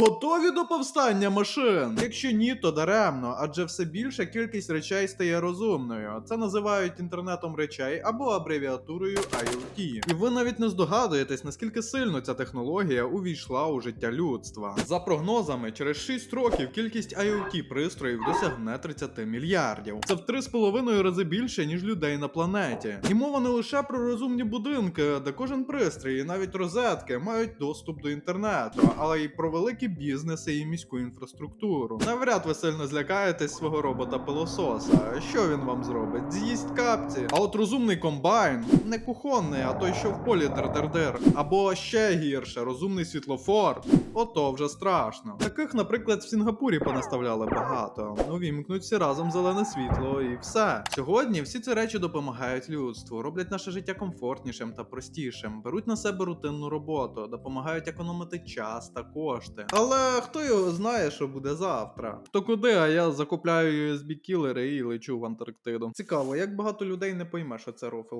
Готові до повстання машин? Якщо ні, то даремно, адже все більша кількість речей стає розумною. Це називають інтернетом речей або абревіатурою IoT. І ви навіть не здогадуєтесь, наскільки сильно ця технологія увійшла у життя людства. За прогнозами, через 6 років кількість IoT пристроїв досягне 30 мільярдів. Це в 3,5 рази більше, ніж людей на планеті. І мова не лише про розумні будинки, де кожен пристрій, і навіть розетки, мають доступ до інтернету, але й про великі бізнеси і міську інфраструктуру. Навряд ви сильно злякаєтесь свого робота пилососа. Що він вам зробить? З'їсть капці. А от розумний комбайн не кухонний, а той, що в полі дер-дер-дер. Або ще гірше, розумний світлофор. Ото вже страшно. Таких, наприклад, в Сінгапурі понаставляли багато. Ну, вімкнуть всі разом зелене світло і все. Сьогодні всі ці речі допомагають людству, роблять наше життя комфортнішим та простішим, беруть на себе рутинну роботу, допомагають економити час та кошти. Але хто його знає, що буде завтра? То куди, а я закупляю USB кілери і лечу в Антарктиду. Цікаво, як багато людей не пойме, що це рофл.